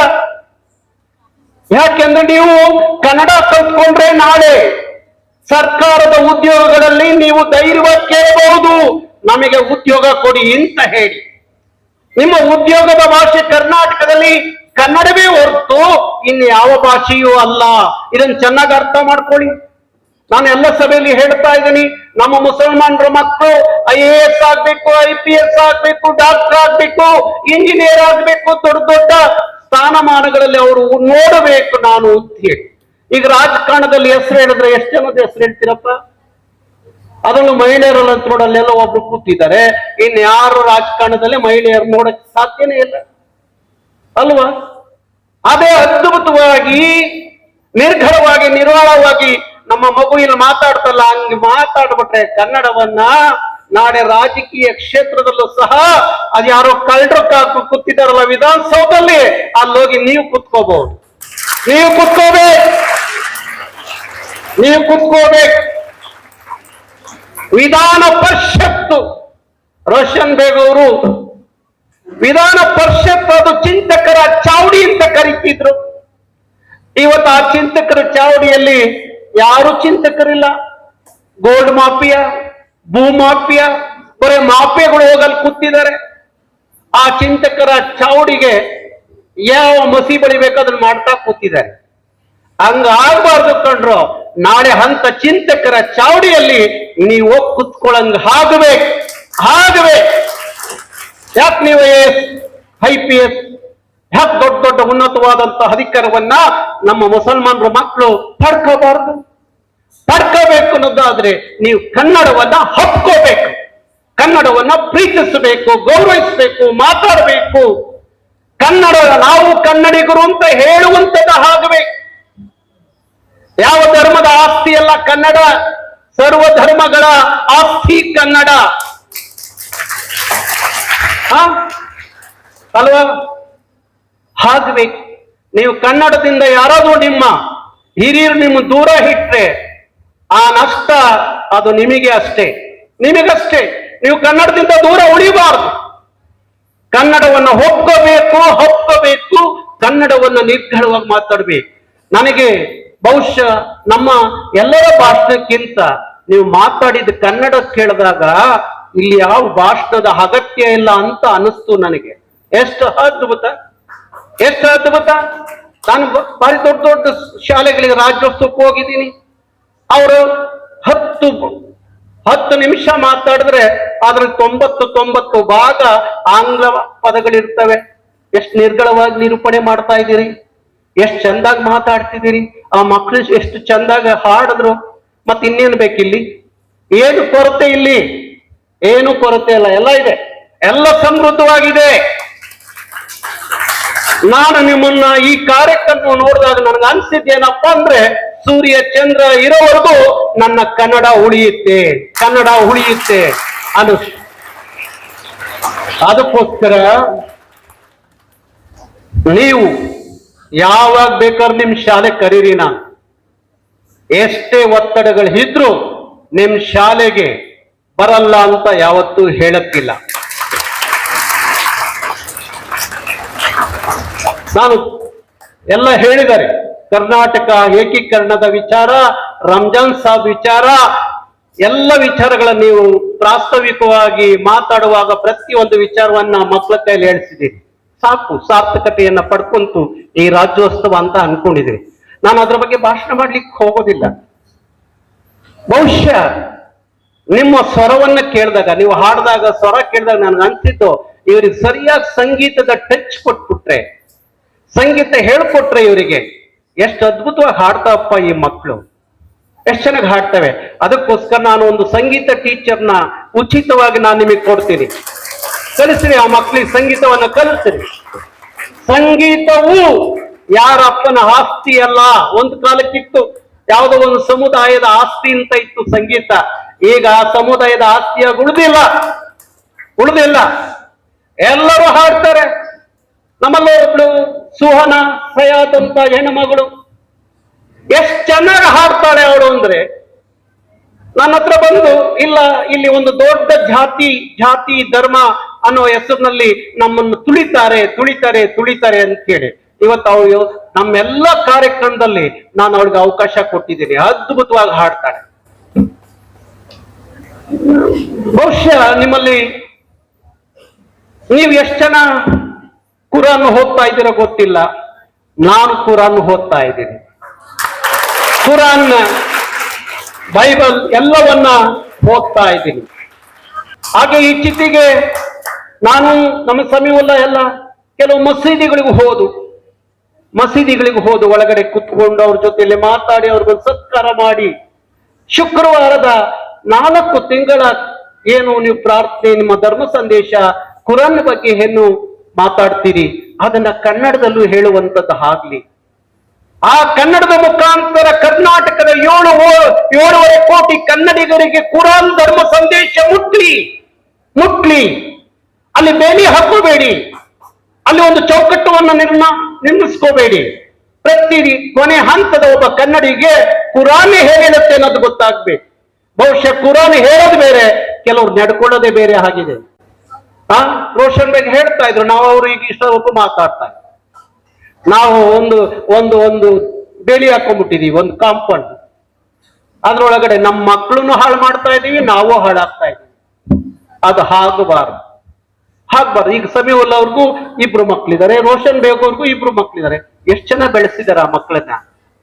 ಯಾಕೆಂದ್ರೆ ನೀವು ಕನ್ನಡ ಕಲ್ತ್ಕೊಂಡ್ರೆ ನಾಳೆ ಸರ್ಕಾರದ ಉದ್ಯೋಗಗಳಲ್ಲಿ ನೀವು ಧೈರ್ಯ ಕೇಳಬಹುದು. ನಮಗೆ ಉದ್ಯೋಗ ಕೊಡಿ ಅಂತ ಹೇಳಿ. ನಿಮ್ಮ ಉದ್ಯೋಗದ ಭಾಷೆ ಕರ್ನಾಟಕದಲ್ಲಿ ಕನ್ನಡವೇ ಹೊರತು ಇನ್ನು ಯಾವ ಭಾಷೆಯೂ ಅಲ್ಲ. ಇದನ್ನು ಚೆನ್ನಾಗಿ ಅರ್ಥ ಮಾಡ್ಕೊಳ್ಳಿ. ನಾನು ಎಲ್ಲ ಸಭೆಯಲ್ಲಿ ಹೇಳ್ತಾ ಇದ್ದೀನಿ, ನಮ್ಮ ಮುಸಲ್ಮಾನರ ಮಕ್ಕಳು ಐ ಎ ಎಸ್ ಆಗ್ಬೇಕು, ಐ ಪಿ ಎಸ್ ಆಗ್ಬೇಕು, ಡಾಕ್ಟರ್ ಆಗ್ಬೇಕು, ಇಂಜಿನಿಯರ್ ಆಗ್ಬೇಕು, ದೊಡ್ಡ ದೊಡ್ಡ ಸ್ಥಾನಮಾನಗಳಲ್ಲಿ ಅವರು ನೋಡಬೇಕು ನಾನು ಅಂತ ಹೇಳಿ. ಈಗ ರಾಜಕಾರಣದಲ್ಲಿ ಹೆಸರು ಹೇಳಿದ್ರೆ ಎಷ್ಟು ಜನದ ಹೆಸರು ಹೇಳ್ತೀರಪ್ಪ? ಅದನ್ನು ಮಹಿಳೆಯರಲ್ಲಂತ ಅಂತ ನೋಡಲ್ಲೆಲ್ಲ ಒಬ್ರು ಕೂತಿದ್ದಾರೆ. ಇನ್ಯಾರು ರಾಜಕಾರಣದಲ್ಲಿ ಮಹಿಳೆಯರು ನೋಡಕ್ಕೆ ಸಾಧ್ಯನೇ ಇಲ್ಲ. ಅಲ್ವಾ? ಅದೇ ಅದ್ಭುತವಾಗಿ, ನಿರ್ಘರವಾಗಿ ನಿರ್ವಾಳವಾಗಿ ನಮ್ಮ ಮಗುವಿನ ಮಾತಾಡ್ತಲ್ಲ, ಹಂಗೆ ಮಾತಾಡ್ಬಿಟ್ರೆ ಕನ್ನಡವನ್ನ ನಾಳೆ ರಾಜಕೀಯ ಕ್ಷೇತ್ರದಲ್ಲೂ ಸಹ ಅದು ಯಾರೋ ಕಳ್ಳರು ಕಾಕು ಕೂತಿದಾರಲ್ಲ ವಿಧಾನಸೌಧದಲ್ಲಿ, ಅಲ್ಲೋಗಿ ನೀವು ಕೂತ್ಕೋಬಹುದು. ನೀವು ಕೂತ್ಕೋಬೇಕು. ನೀವು ಕುತ್ಕೋಬೇಕು. ವಿಧಾನ ಪರಿಷತ್ತು ರೋಷನ್ ಬೇಗ ಅವರು ವಿಧಾನ ಪರಿಷತ್ ಅದು ಚಿಂತಕರ ಚಾವಡಿ ಅಂತ ಕರೀತಿದ್ರು. ಇವತ್ತು ಆ ಚಿಂತಕರ ಚಾವಡಿಯಲ್ಲಿ ಯಾರು ಚಿಂತಕರಿಲ್ಲ? ಗೋಲ್ಡ್ ಮಾಫಿಯಾ, ಭೂ ಮಾಫಿಯಾ, ಬರೀ ಮಾಫಿಯಾಗಳು ಹೋಗಲ್ಲಿ ಕೂತಿದ್ದಾರೆ. ಆ ಚಿಂತಕರ ಚಾವಡಿಗೆ ಯಾವ ಮಸಿ ಬಳಿಬೇಕು ಅದನ್ನ ಮಾಡ್ತಾ ಕೂತಿದ್ದಾರೆ. ಹಂಗ ಆಗ್ಬಾರ್ದು ಕಂಡ್ರು ನಾಳೆ ಹಂತ ಚಿಂತಕರ ಚಾವಡಿಯಲ್ಲಿ ನೀವು ಕುತ್ಕೊಳ್ಳಂಗ್ ಆಗಬೇಕು ಆಗಬೇಕು ಯಾಕೆ ನೀವು ಐ ಪಿ ಎಸ್ ಯಾಕೆ ದೊಡ್ಡ ದೊಡ್ಡ ಉನ್ನತವಾದಂತಹ ಅಧಿಕಾರವನ್ನ ನಮ್ಮ ಮುಸಲ್ಮಾನರ ಮಕ್ಕಳು ಪಡ್ಕೋಬಾರ್ದು? ಪಡ್ಕೋಬೇಕು ಅನ್ನೋದಾದ್ರೆ ನೀವು ಕನ್ನಡವನ್ನ ಹಬ್ಕೋಬೇಕು. ಕನ್ನಡವನ್ನ ಪ್ರೀತಿಸಬೇಕು, ಗೌರವಿಸಬೇಕು, ಮಾತಾಡಬೇಕು. ಕನ್ನಡ ನಾವು ಕನ್ನಡಿಗರು ಅಂತ ಹೇಳುವಂತದ ಆಗಬೇಕು ಯಾವ ಧರ್ಮದ ಆಸ್ತಿ ಅಲ್ಲ ಕನ್ನಡ? ಸರ್ವ ಧರ್ಮಗಳ ಆಸ್ತಿ ಕನ್ನಡ. ಅಲ್ವಾ? ಹಾಗೆ ನೀವು ಕನ್ನಡದಿಂದ ಯಾರಾದ್ರೂ ನಿಮ್ಮ ಹಿರಿಯರು ನಿಮ್ಮ ದೂರ ಇಟ್ಟರೆ ಆ ನಷ್ಟ ಅದು ನಿಮಗೆ ಅಷ್ಟೇ. ನಿಮಗಷ್ಟೇ. ನೀವು ಕನ್ನಡದಿಂದ ದೂರ ಉಳಿಬಾರದು. ಕನ್ನಡವನ್ನು ಹೊಕ್ಕಬೇಕು ಹೊಕ್ಕಬೇಕು ಕನ್ನಡವನ್ನು ನಿರ್ಧಾರವಾಗಿ ಮಾತಾಡಬೇಕು. ನನಗೆ ಬಹುಶಃ ನಮ್ಮ ಎಲ್ಲರ ಭಾಷಣಕ್ಕಿಂತ ನೀವು ಮಾತಾಡಿದ ಕನ್ನಡ ಕೇಳಿದಾಗ ಇಲ್ಲಿ ಯಾವ ಭಾಷಣದ ಅಗತ್ಯ ಇಲ್ಲ ಅಂತ ಅನಿಸ್ತು ನನಗೆ. ಎಷ್ಟು ಅದ್ಭುತ ಎಷ್ಟು ಅದ್ಭುತ. ನಾನು ಬಾರಿ ದೊಡ್ಡ ದೊಡ್ಡ ಶಾಲೆಗಳಿಗೆ ರಾಜ್ಯೋತ್ಸವಕ್ಕೆ ಹೋಗಿದ್ದೀನಿ. ಅವರು ಹತ್ತು ಹತ್ತು ನಿಮಿಷ ಮಾತಾಡಿದ್ರೆ ಅದ್ರ ತೊಂಬತ್ತು ತೊಂಬತ್ತು ಭಾಗ ಆಂಗ್ಲ ಪದಗಳಿರ್ತವೆ. ಎಷ್ಟು ನಿರ್ಗಳವಾಗಿ ನಿರೂಪಣೆ ಮಾಡ್ತಾ ಇದ್ದೀರಿ? ಎಷ್ಟು ಚಂದಾಗಿ ಮಾತಾಡ್ತಿದ್ದೀರಿ? ಆ ಮಕ್ಕಳು ಎಷ್ಟು ಚಂದಾಗ ಹಾಡಿದ್ರು, ಮತ್ತೆ ಇನ್ನೇನು ಬೇಕಿಲ್ಲಿ? ಏನು ಕೊರತೆ ಇಲ್ಲಿ? ಏನು ಕೊರತೆ ಇಲ್ಲ ಎಲ್ಲ ಇದೆ. ಎಲ್ಲ ಸಮೃದ್ಧವಾಗಿದೆ. ನಾನು ನಿಮ್ಮನ್ನ ಈ ಕಾರ್ಯಕ್ರಮ ನೋಡಿದಾಗ ನನಗೆ ಅನ್ಸಿದ್ದೇನಪ್ಪ ಅಂದ್ರೆ, ಸೂರ್ಯ ಚಂದ್ರ ಇರೋವರೆಗೂ ನನ್ನ ಕನ್ನಡ ಉಳಿಯುತ್ತೆ ಕನ್ನಡ ಉಳಿಯುತ್ತೆ ಅನು. ಅದಕ್ಕೋಸ್ಕರ ನೀವು ಯಾವಾಗ ಬೇಕಾದ್ರೆ ನಿಮ್ ಶಾಲೆ ಕರೀರಿ ನಾನು. ಎಷ್ಟೇ ಒತ್ತಡಗಳು ಇದ್ರು ನಿಮ್ ಶಾಲೆಗೆ ಬರಲ್ಲ ಅಂತ ಯಾವತ್ತೂ ಹೇಳಕ್ಕಿಲ್ಲ. ನಾನು ಎಲ್ಲ ಹೇಳಿದ್ದಾರೆ. ಕರ್ನಾಟಕ ಏಕೀಕರಣದ ವಿಚಾರ, ರಂಜಾನ್ ಸಾಬ್ ವಿಚಾರ, ಎಲ್ಲ ವಿಚಾರಗಳ ನೀವು ಪ್ರಾಸ್ತಾವಿಕವಾಗಿ ಮಾತಾಡುವಾಗ ಪ್ರತಿಯೊಂದು ವಿಚಾರವನ್ನ ಮಕ್ಕಳ ಕೈಯಲ್ಲಿ ಹೇಳಿಸಿದ್ದೀರಿ. ಸಾಕು ಸಾರ್ಥಕತೆಯನ್ನ ಪಡ್ಕೊಂತು ಈ ರಾಜ್ಯೋತ್ಸವ ಅಂತ ಅನ್ಕೊಂಡಿದ್ದೀನಿ ನಾನು ಅದ್ರ ಬಗ್ಗೆ ಭಾಷಣ ಮಾಡ್ಲಿಕ್ಕೆ ಹೋಗೋದಿಲ್ಲ. ಬಹುಶಃ ನಿಮ್ಮ ಸ್ವರವನ್ನ ಕೇಳಿದಾಗ, ನೀವು ಹಾಡಿದಾಗ ಸ್ವರ ಕೇಳಿದಾಗ ನನಗೆ ಅನ್ಸಿದ್ದು, ಇವ್ರಿಗೆ ಸರಿಯಾಗಿ ಸಂಗೀತದ ಟಚ್ ಕೊಟ್ಬಿಟ್ರೆ, ಸಂಗೀತ ಹೇಳ್ಕೊಟ್ರೆ ಇವರಿಗೆ ಎಷ್ಟು ಅದ್ಭುತವಾಗಿ ಹಾಡ್ತಾವಪ್ಪ ಈ ಮಕ್ಕಳು ಎಷ್ಟು ಚೆನ್ನಾಗಿ ಹಾಡ್ತವೆ. ಅದಕ್ಕೋಸ್ಕರ ನಾನು ಒಂದು ಸಂಗೀತ ಟೀಚರ್ನ ಉಚಿತವಾಗಿ ನಾನು ನಿಮಗೆ ಕೊಡ್ತೀನಿ. ಕಲಿಸ್ರಿ ಆ ಮಕ್ಕಳಿಗೆ ಸಂಗೀತವನ್ನ ಕಲಿಸ್ರಿ ಸಂಗೀತವು ಯಾರಪ್ಪನ ಆಸ್ತಿ ಅಲ್ಲ. ಒಂದು ಕಾಲಕ್ಕಿತ್ತು ಯಾವುದೋ ಒಂದು ಸಮುದಾಯದ ಆಸ್ತಿ ಅಂತ ಇತ್ತು ಸಂಗೀತ. ಈಗ ಆ ಸಮುದಾಯದ ಆಸ್ತಿಯಾಗಿ ಉಳಿದಿಲ್ಲ. ಉಳಿದಿಲ್ಲ. ಎಲ್ಲರೂ ಹಾಡ್ತಾರೆ. ನಮ್ಮಲ್ಲಿ ಒಬ್ಳು ಸುಹನ ಸಯಾದಂತ ಹೆಣ್ಣು ಮಗಳು. ಎಷ್ಟು ಚೆನ್ನಾಗಿ ಹಾಡ್ತಾಳೆ ಅವಳು ಅಂದ್ರೆ, ನನ್ನ ಹತ್ರ ಬಂದು, ಇಲ್ಲ, ಇಲ್ಲಿ ಒಂದು ದೊಡ್ಡ ಜಾತಿ ಜಾತಿ, ಧರ್ಮ ಅನ್ನೋ ಹೆಸರಿನಲ್ಲಿ ನಮ್ಮನ್ನು ತುಳಿತಾರೆ ತುಳಿತಾರೆ ತುಳಿತಾರೆ ಅಂತ ಹೇಳಿ. ಇವತ್ತು ಅವಳು ನಮ್ಮೆಲ್ಲ ಕಾರ್ಯಕ್ರಮದಲ್ಲಿ ನಾನು ಅವಳಿಗೆ ಅವಕಾಶ ಕೊಟ್ಟಿದ್ದೀನಿ. ಅದ್ಭುತವಾಗಿ ಹಾಡ್ತಾಳೆ ಬಹುಶಃ ನಿಮ್ಮಲ್ಲಿ ನೀವು ಎಷ್ಟು ಜನ ಕುರಾನ್ ಓದ್ತಾ ಇದ್ದೀರೋ ಗೊತ್ತಿಲ್ಲ. ನಾನು ಕುರಾನ್ ಓದ್ತಾ ಇದ್ದೀನಿ. ಕುರಾನ್, ಬೈಬಲ್ ಎಲ್ಲವನ್ನ ಓದ್ತಾ ಇದ್ದೀನಿ. ಹಾಗೆ ಈ ಚಿತಿಗೆ ನಾನು ನಮ್ಮ ಸಮಯವಲ್ಲ ಎಲ್ಲ ಕೆಲವು ಮಸೀದಿಗಳಿಗೂ ಹೋದು ಮಸೀದಿಗಳಿಗೂ ಹೋದು ಒಳಗಡೆ ಕುತ್ಕೊಂಡು ಅವ್ರ ಜೊತೆಯಲ್ಲಿ ಮಾತಾಡಿ ಅವ್ರಿಗೊಂದು ಸತ್ಕಾರ ಮಾಡಿ. ಶುಕ್ರವಾರದ ನಾಲ್ಕು ತಿಂಗಳ ಏನು ನೀವು ಪ್ರಾರ್ಥನೆ, ನಿಮ್ಮ ಧರ್ಮ ಸಂದೇಶ, ಕುರಾನ್ ಬಗ್ಗೆ ಏನು ಮಾತಾಡ್ತೀರಿ? ಅದನ್ನ ಕನ್ನಡದಲ್ಲೂ ಹೇಳುವಂತದ್ದು ಆಗ್ಲಿ. ಆ ಕನ್ನಡದ ಮುಖಾಂತರ ಕರ್ನಾಟಕದ ಏಳು ಏಳುವರೆ ಕೋಟಿ ಕನ್ನಡಿಗರಿಗೆ ಕುರಾನ್ ಧರ್ಮ ಸಂದೇಶ ಮುಟ್ಲಿ ಮುಟ್ಲಿ. ಅಲ್ಲಿ ಬೇಲಿ ಹಾಕೋಬೇಡಿ. ಅಲ್ಲಿ ಒಂದು ಚೌಕಟ್ಟವನ್ನು ನಿರ್ಮ, ನಿರ್ಮಿಸ್ಕೋಬೇಡಿ. ಪ್ರತಿ ಕೊನೆ ಹಂತದ ಒಬ್ಬ ಕನ್ನಡಿಗೆ ಕುರಾನ್ ಹೇಗಿರುತ್ತೆ ಅನ್ನೋದು ಗೊತ್ತಾಗ್ಬೇಕು. ಬಹುಶಃ ಕುರಾನ್ ಹೇಳೋದು ಬೇರೆ, ಕೆಲವ್ರು ನಡ್ಕೊಳ್ಳೋದೇ ಬೇರೆ ಆಗಿದೆ. ಆ, ರೋಷನ್ ಬೇಗ ಹೇಳ್ತಾ ಇದ್ರು, ನಾವು ಅವರು ಈಗ ಒಬ್ಬ ಮಾತಾಡ್ತಾ. ನಾವು ಒಂದು ಒಂದು ಒಂದು ಬೇಲಿ ಹಾಕೊಂಡ್ಬಿಟ್ಟಿದೀವಿ, ಒಂದು ಕಾಂಪೌಂಡ್. ಅದ್ರೊಳಗಡೆ ನಮ್ಮ ಮಕ್ಕಳನ್ನು ಹಾಳು ಮಾಡ್ತಾ ಇದೀವಿ, ನಾವು ಹಾಳಾಗ್ತಾ ಇದ್ದೀವಿ ಅದು ಆಗಬಾರದು ಹಾಕ್ಬಾರ್ದು. ಈಗ ಸಮೀವುಲ್ಲಾ ಅವ್ರಿಗೂ ಇಬ್ರು ಮಕ್ಳಿದ್ದಾರೆ, ರೋಷನ್ ಬೇಗ್ ಅವ್ರಿಗೂ ಇಬ್ರು ಮಕ್ಳಿದ್ದಾರೆ. ಎಷ್ಟು ಜನ ಬೆಳೆಸಿದಾರೆ ಆ ಮಕ್ಕಳನ್ನ?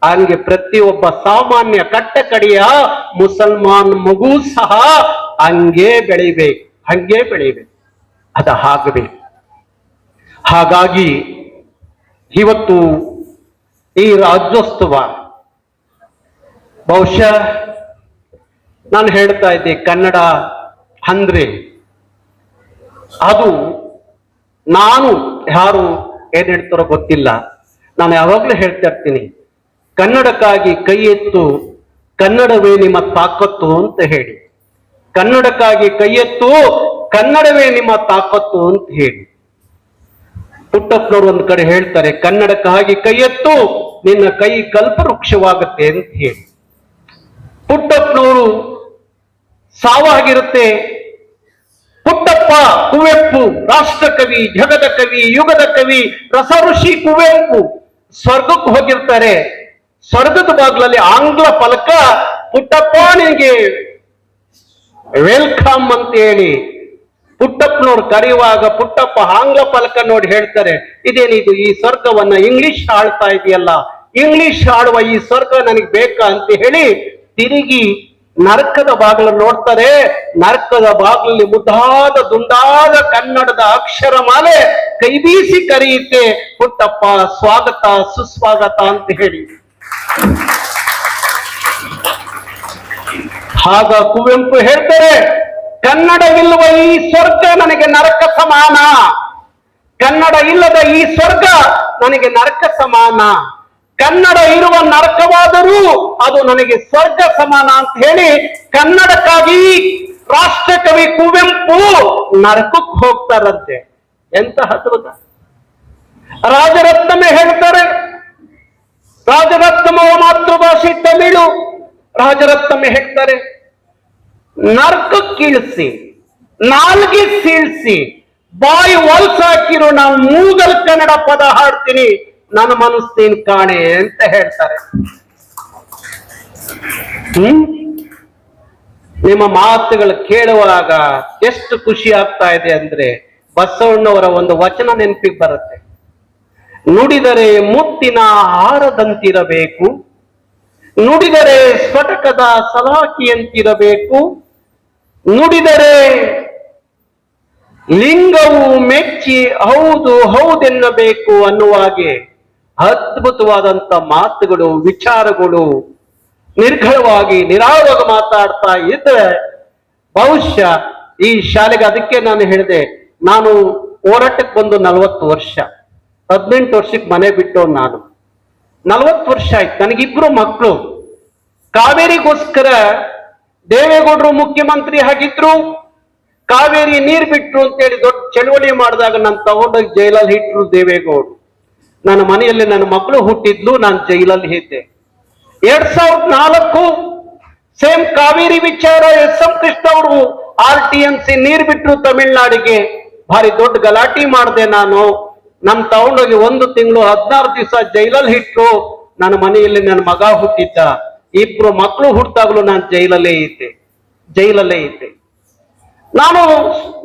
ಹಂಗೆ ಪ್ರತಿಯೊಬ್ಬ ಸಾಮಾನ್ಯ ಕಟ್ಟ ಕಡೆಯ ಮುಸಲ್ಮಾನ್ ಮಗು ಸಹ ಹಂಗೆ ಬೆಳಿಬೇಕು ಹಂಗೆ ಬೆಳಿಬೇಕು. ಅದ ಆಗಬೇಕು ಹಾಗಾಗಿ ಇವತ್ತು ಈ ರಾಜ್ಯೋತ್ಸವ, ಬಹುಶಃ ನಾನು ಹೇಳ್ತಾ ಇದ್ದೆ ಕನ್ನಡ ಅಂದ್ರೆ ಅದು ನಾನು ಯಾರು ಏನ್ ಹೇಳ್ತಾರೋ ಗೊತ್ತಿಲ್ಲ. ನಾನು ಯಾವಾಗಲೂ ಹೇಳ್ತಾ ಇರ್ತೀನಿ. ಕನ್ನಡಕ್ಕಾಗಿ ಕೈ ಎತ್ತು, ಕನ್ನಡವೇ ನಿಮ್ಮ ತಾಕತ್ತು ಅಂತ ಹೇಳಿ. ಕನ್ನಡಕ್ಕಾಗಿ ಕೈ ಎತ್ತು, ಕನ್ನಡವೇ ನಿಮ್ಮ ತಾಕತ್ತು ಅಂತ ಹೇಳಿ. ಪುಟ್ಟಪ್ಪನವರು ಒಂದ್ ಕಡೆ ಹೇಳ್ತಾರೆ, ಕನ್ನಡಕ್ಕಾಗಿ ಕೈ ಎತ್ತು, ನಿನ್ನ ಕೈ ಕಲ್ಪವೃಕ್ಷವಾಗುತ್ತೆ ಅಂತ ಹೇಳಿ. ಪುಟ್ಟಪ್ಪನವರು ಸಾವಾಗಿರುತ್ತೆ ಪುಟ್ಟಪ್ಪ ಕುವೆಂಪು ರಾಷ್ಟ್ರಕವಿ ಜಗದ ಕವಿ, ಯುಗದ ಕವಿ, ರಸಋಷಿ ಕುವೆಂಪು. ಸ್ವರ್ಗಕ್ಕೆ ಹೋಗಿರ್ತಾರೆ. ಸ್ವರ್ಗದ ಬಾಗ್ಲಲ್ಲಿ ಆಂಗ್ಲ ಫಲಕ ಪುಟ್ಟಪ್ಪ ನಿನಗೆ ವೆಲ್ಕಮ್ ಅಂತ ಹೇಳಿ ಪುಟ್ಟಪ್ಪನವ್ರು ಕರೆಯುವಾಗ ಪುಟ್ಟಪ್ಪ ಆಂಗ್ಲ ಫಲಕ ನೋಡಿ ಹೇಳ್ತಾರೆ, ಇದೇನಿದು, ಈ ಸ್ವರ್ಗವನ್ನ ಇಂಗ್ಲಿಷ್ ಆಳ್ತಾ ಇದೆಯಲ್ಲ? ಇಂಗ್ಲಿಷ್ ಆಡುವ ಈ ಸ್ವರ್ಗ ನನಗೆ ಬೇಕಾ? ಅಂತ ಹೇಳಿ ತಿರುಗಿ ನರಕದ ಬಾಗಿಲು ನೋಡ್ತಾರೆ. ನರಕದ ಬಾಗಿಲಲ್ಲಿ ಮುದ್ದಾದ ದುಂಡಾದ ಕನ್ನಡದ ಅಕ್ಷರ ಮಾಲೆ ಕೈ ಬೀಸಿ ಕರೆಯುತ್ತೆ. ಪುಟ್ಟಪ್ಪ ಸ್ವಾಗತ, ಸುಸ್ವಾಗತ ಅಂತ ಹೇಳಿ. ಆಗ ಕುವೆಂಪು ಹೇಳ್ತಾರೆ ಕನ್ನಡವಿಲ್ಲವ ಈ ಸ್ವರ್ಗ ನನಗೆ ನರಕ ಸಮಾನ. ಕನ್ನಡ ಇಲ್ಲದ ಈ ಸ್ವರ್ಗ ನನಗೆ ನರಕ ಸಮಾನ. ಕನ್ನಡ ಇರುವ ನರಕವಾದರೂ ಅದು ನನಗೆ ಸ್ವರ್ಗ ಸಮಾನ ಅಂತ ಹೇಳಿ ಕನ್ನಡಕ್ಕಾಗಿ ರಾಷ್ಟ್ರಕವಿ ಕುವೆಂಪು ನರಕಕ್ಕೆ ಹೋಗ್ತಾರಂತೆ. ಎಂತ ಹತ್ರದ ರಾಜರತ್ನಮೇ ಹೇಳ್ತಾರೆ. ರಾಜರತ್ನಮ ಮಾತೃಭಾಷೆ ತಮಿಳು. ರಾಜರತ್ನಮೇ ಹೇಳ್ತಾರೆ. ನರ್ಕ ಕೀಳಿಸಿ, ನಾಲ್ಗೆ ಸೀಳಿಸಿ, ಬಾಯಿ ಒಲ್ಸಾಕಿರೋ ನಾನು ಮೂಗಲ್ ಕನ್ನಡ ಪದ ಹಾಡ್ತೀನಿ. ನನ್ನ ಮನಸ್ಸಿನ ಕಾಣೆ ಅಂತ ಹೇಳ್ತಾರೆ. ನಿಮ್ಮ ಮಾತುಗಳು ಕೇಳುವಾಗ ಎಷ್ಟು ಖುಷಿ ಆಗ್ತಾ ಇದೆ ಅಂದ್ರೆ ಬಸವಣ್ಣವರ ಒಂದು ವಚನ ನೆನಪಿಗೆ ಬರುತ್ತೆ. ನುಡಿದರೆ ಮುತ್ತಿನ ಹಾರದಂತಿರಬೇಕು. ನುಡಿದರೆ ಸ್ಫಟಕದ ಸಲಾಕಿಯಂತಿರಬೇಕು ನುಡಿದರೆ ಲಿಂಗವು ಮೆಚ್ಚಿ ಹೌದು ಹೌದೆನ್ನಬೇಕು ಅನ್ನುವಾಗೆ ಅದ್ಭುತವಾದಂತ ಮಾತುಗಳು, ವಿಚಾರಗಳು ನಿರ್ಘಳವಾಗಿ, ನಿರಾಳವಾಗಿ ಮಾತಾಡ್ತಾ ಇದ್ರೆ ಬಹುಶಃ ಈ ಶಾಲೆಗೆ ಅದಕ್ಕೆ ನಾನು ಹೇಳಿದೆ, ನಾನು ಹೋರಾಟಕ್ಕೆ ಬಂದು ನಲವತ್ತು ವರ್ಷ, ಹದಿನೆಂಟು ವರ್ಷಕ್ಕೆ ಮನೆ ಬಿಟ್ಟು ನಾನು. ನಲವತ್ತು ವರ್ಷ ಆಯ್ತು, ನನಗಿಬ್ರು ಮಕ್ಕಳು ಕಾವೇರಿಗೋಸ್ಕರ ದೇವೇಗೌಡರು ಮುಖ್ಯಮಂತ್ರಿ ಆಗಿದ್ರು, ಕಾವೇರಿ ನೀರ್ ಬಿಟ್ರು ಅಂತೇಳಿ ದೊಡ್ಡ ಚಳವಳಿ ಮಾಡಿದಾಗ ನಾನು ತಗೊಂಡೋಗಿ ಜೈಲಲ್ಲಿ ಇಟ್ರು ದೇವೇಗೌಡರು. ನನ್ನ ಮನೆಯಲ್ಲಿ ನನ್ನ ಮಕ್ಕಳು ಹುಟ್ಟಿದ್ಲು, ನಾನು ಜೈಲಲ್ಲಿ ಇದ್ದೆ. ಎರಡ್ ಸಾವಿರದ ನಾಲ್ಕು, ಸೇಮ್ ಕಾವೇರಿ ವಿಚಾರ, ಎಸ್ ಎಂ ಕೃಷ್ಣ ಅವರು ಆರ್ ಟಿ ಎಂ ಸಿ ನೀರ್ ಬಿಟ್ರು ತಮಿಳ್ನಾಡಿಗೆ. ಭಾರಿ ದೊಡ್ಡ ಗಲಾಟೆ ಮಾಡಿದೆ ನಾನು. ನಮ್ ತಗೊಂಡೋಗಿ ಒಂದು ತಿಂಗಳು ಹದಿನಾರು ದಿವಸ ಜೈಲಲ್ಲಿ ಇಟ್ರು, ನನ್ನ ಮನೆಯಲ್ಲಿ ನನ್ನ ಮಗ ಹುಟ್ಟಿದ್ದ. ಇಬ್ರು ಮಕ್ಕಳು ಹುಟ್ಟಾಗ್ಲೂ ನಾನು ಜೈಲಲ್ಲೇ ಇದ್ದೆ. ಜೈಲಲ್ಲೇ ಇದ್ದೆ. ನಾನು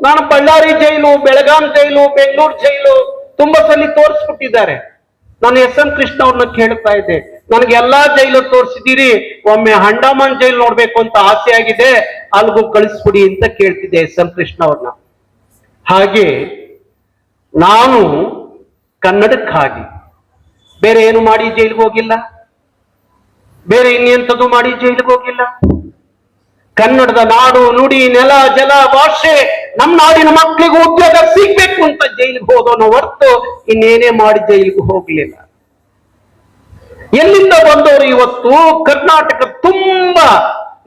ನಾನು ಬಳ್ಳಾರಿ ಜೈಲು, ಬೆಳಗಾಂ ಜೈಲು, ಬೆಂಗಳೂರು ಜೈಲು ತುಂಬಾ ಸಲ ತೋರಿಸ್ಬಿಟ್ಟಿದ್ದಾರೆ. ನಾನು ಎಸ್ ಎಂ ಕೃಷ್ಣ ಅವ್ರನ್ನ ಕೇಳ್ತಾ ಇದ್ದೆ. ನನಗೆ ಎಲ್ಲಾ ಜೈಲು ತೋರಿಸಿದ್ದೀರಿ ಒಮ್ಮೆ ಅಂಡಮಾನ್ ಜೈಲ್ ನೋಡ್ಬೇಕು ಅಂತ ಆಸೆ ಆಗಿದೆ ಅಲ್ಗೂ ಕಳಿಸ್ಬಿಡಿ ಅಂತ ಕೇಳ್ತಿದ್ದೆ ಎಸ್ ಎಂ ಕೃಷ್ಣ ಅವ್ರನ್ನ. ಹಾಗೆ ನಾನು ಕನ್ನಡಕ್ಕಾಗಿ, ಬೇರೆ ಏನು ಮಾಡಿ ಜೈಲಿಗೆ ಹೋಗಿಲ್ಲ? ಬೇರೆ ಇನ್ನೆಂಥದ್ದು ಮಾಡಿ ಜೈಲಿಗೆ ಹೋಗಿಲ್ಲ? ಕನ್ನಡದ ನಾಡು ನುಡಿ ನೆಲ ಜಲ ಭಾಷೆ ನಮ್ಮ ನಾಡಿನ ಮಕ್ಕಳಿಗೂ ಉದ್ಯೋಗ ಸಿಗ್ಬೇಕು ಅಂತ ಜೈಲಿಗೆ ಹೋದವನು ಹೊರತು ಇನ್ನೇನೇ ಮಾಡಿ ಜೈಲಿಗೆ ಹೋಗ್ಲಿಲ್ಲ. ಎಲ್ಲಿಂದ ಬಂದವರು ಇವತ್ತು? ಕರ್ನಾಟಕ ತುಂಬಾ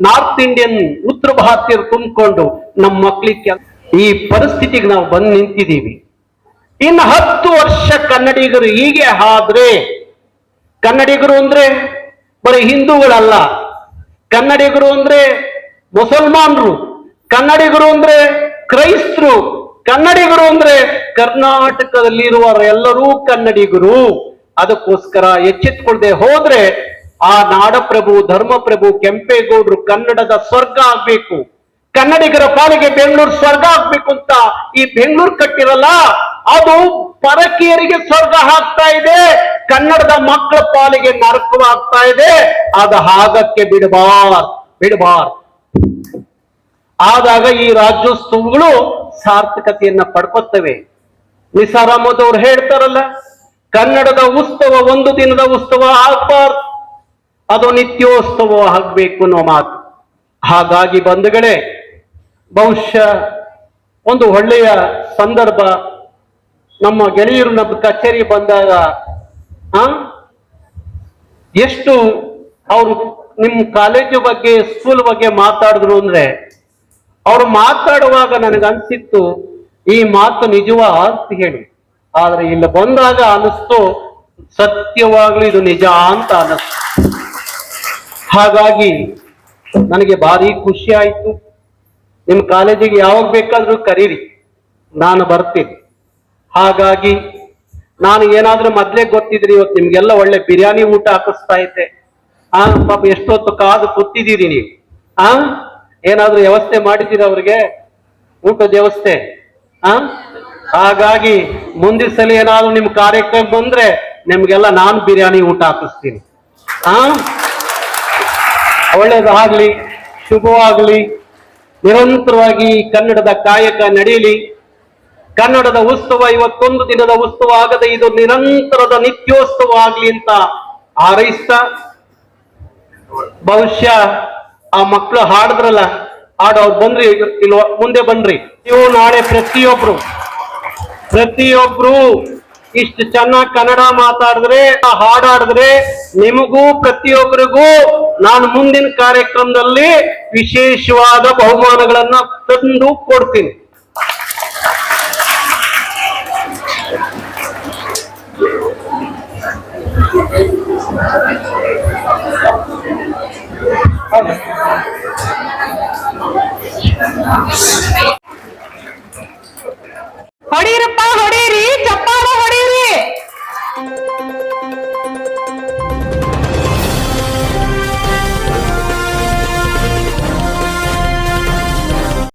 ನಾರ್ತ್ ಇಂಡಿಯನ್ ಉತ್ತರ ಭಾರತೀಯ ತುಂಬಿಕೊಂಡು ನಮ್ಮ ಮಕ್ಕಳಿಗೆ ಈ ಪರಿಸ್ಥಿತಿಗೆ ನಾವು ಬಂದು ನಿಂತಿದ್ದೀವಿ. ಇನ್ನು ಹತ್ತು ವರ್ಷ ಕನ್ನಡಿಗರು ಹೀಗೆ ಆದ್ರೆ, ಕನ್ನಡಿಗರು ಅಂದ್ರೆ ಬರೀ ಹಿಂದೂಗಳಲ್ಲ. ಕನ್ನಡಿಗರು ಅಂದ್ರೆ ಮುಸಲ್ಮಾನರು, ಕನ್ನಡಿಗರು ಅಂದ್ರೆ ಕ್ರೈಸ್ತರು, ಕನ್ನಡಿಗರು ಅಂದ್ರೆ ಕರ್ನಾಟಕದಲ್ಲಿರುವ ಎಲ್ಲರೂ ಕನ್ನಡಿಗರು. ಅದಕ್ಕೋಸ್ಕರ ಎಚ್ಚೆತ್ಕೊಳ್ಳದೆ ಹೋದ್ರೆ ಆ ನಾಡಪ್ರಭು, ಧರ್ಮಪ್ರಭು, ಕೆಂಪೇಗೌಡರು ಕನ್ನಡದ ಸ್ವರ್ಗ ಆಗ್ಬೇಕು. ಕನ್ನಡಿಗರ ಪಾಲಿಗೆ ಬೆಂಗಳೂರು ಸ್ವರ್ಗ ಆಗ್ಬೇಕು ಅಂತ ಈ ಬೆಂಗಳೂರು ಕಟ್ಟಿರಲ್ಲ, ಅದು ಪರಕೀಯರಿಗೆ ಸ್ವರ್ಗ ಆಗ್ತಾ ಇದೆ, ಕನ್ನಡದ ಮಕ್ಕಳ ಪಾಲಿಗೆ ನರಕವಾಗ್ತಾ ಇದೆ. ಅದು ಹಾಗಕ್ಕೆ ಬಿಡಬಾರ್ ಬಿಡಬಾರ್. ಆದಾಗ ಈ ರಾಜ್ಯೋತ್ಸವಗಳು ಸಾರ್ಥಕತೆಯನ್ನ ಪಡ್ಕೊತವೆ ನಿಸಾರ್ ಹೇಳ್ತಾರಲ್ಲ, ಕನ್ನಡದ ಉತ್ಸವ ಒಂದು ದಿನದ ಉತ್ಸವ ಆಗ್ಬಾರ್ದು. ಅದು ನಿತ್ಯೋತ್ಸವ ಆಗ್ಬೇಕು ಅನ್ನೋ ಮಾತು. ಹಾಗಾಗಿ ಬಂಧುಗಳೇ, ಬಹುಶಃ ಒಂದು ಒಳ್ಳೆಯ ಸಂದರ್ಭ ನಮ್ಮ ಗೆಳೆಯರು ನಮ್ಮ ಕಚೇರಿ ಬಂದಾಗ, ಆ? ಎಷ್ಟು ಅವರು ನಿಮ್ಮ ಕಾಲೇಜು ಬಗ್ಗೆ, ಸ್ಕೂಲ್ ಬಗ್ಗೆ ಮಾತಾಡಿದ್ರು ಅಂದ್ರೆ ಅವ್ರು ಮಾತಾಡುವಾಗ ನನಗನ್ಸಿತ್ತು, ಈ ಮಾತು ನಿಜವ ಅಂತ ಹೇಳಿ. ಆದ್ರೆ ಇಲ್ಲಿ ಬಂದಾಗ ಅನಿಸ್ತು, ಸತ್ಯವಾಗ್ಲೂ ಇದು ನಿಜ ಅಂತ ಅನಿಸ್ತು. ಹಾಗಾಗಿ ನನಗೆ ಭಾರಿ ಖುಷಿ ಆಯ್ತು. ನಿಮ್ಮ ಕಾಲೇಜಿಗೆ ಯಾವಾಗ ಬೇಕಾದ್ರೂ ಕರೀರಿ, ನಾನು ಬರ್ತೀನಿ. ಹಾಗಾಗಿ ನಾನು ಏನಾದ್ರೂ ಮೊದ್ಲೇ ಗೊತ್ತಿದ್ರಿ ಇವತ್ತು ನಿಮ್ಗೆಲ್ಲ ಒಳ್ಳೆ ಬಿರಿಯಾನಿ ಊಟ ಹಾಕಿಸ್ತಾ ಇದ್ದೆ. ಆ, ಪಾಪ ಎಷ್ಟೊತ್ತು ಕಾದು ಕೂತಿದ್ದೀರಿ ನೀವು? ಆ? ಏನಾದ್ರೂ ವ್ಯವಸ್ಥೆ ಮಾಡಿದ್ದೀರಾ ಅವ್ರಿಗೆ ಊಟದ ವ್ಯವಸ್ಥೆ, ಆ? ಹಾಗಾಗಿ ಮುಂದಿನ ಸಲ ಏನಾದ್ರೂ ನಿಮ್ ಕಾರ್ಯಕ್ರಮ ಬಂದ್ರೆ ನಿಮ್ಗೆಲ್ಲ ನಾನು ಬಿರಿಯಾನಿ ಊಟ ಹಾಕಿಸ್ತೀನಿ. ಆ? ಒಳ್ಳೇದಾಗ್ಲಿ, ಶುಭವಾಗ್ಲಿ. ನಿರಂತರವಾಗಿ ಕನ್ನಡದ ಕಾಯಕ ನಡೀಲಿ ಕನ್ನಡದ ಉತ್ಸವ ಇವತ್ತೊಂದು ದಿನದ ಉತ್ಸವ ಆಗದೆ ಇದು ನಿರಂತರದ ನಿತ್ಯೋತ್ಸವ ಆಗ್ಲಿ ಅಂತ ಹಾರೈಸ್ತಾ ಬಹುಶಃ ಆ ಮಕ್ಕಳು ಹಾಡಿದ್ರಲ್ಲ ಹಾಡು ಅವ್ರು ಬಂದ್ರಿ ಇಲ್ವ, ಮುಂದೆ ಬನ್ರಿ. ನೀವು ನಾಳೆ ಪ್ರತಿಯೊಬ್ರು. ಪ್ರತಿಯೊಬ್ರು ಇಷ್ಟು ಚೆನ್ನಾಗಿ ಕನ್ನಡ ಮಾತಾಡಿದ್ರೆ ಹಾಡಾಡಿದ್ರೆ ನಿಮಗೂ ಪ್ರತಿಯೊಬ್ಬರಿಗೂ ನಾನು ಮುಂದಿನ ಕಾರ್ಯಕ್ರಮದಲ್ಲಿ ವಿಶೇಷವಾದ ಬಹುಮಾನಗಳನ್ನ ತಂದು ಕೊಡ್ತೀನಿ. ಹೊಡೀರಪ್ಪ ಹೊಡೀರಿ ಚಪ್ಪಾಳ ಹೊಡೀರಿ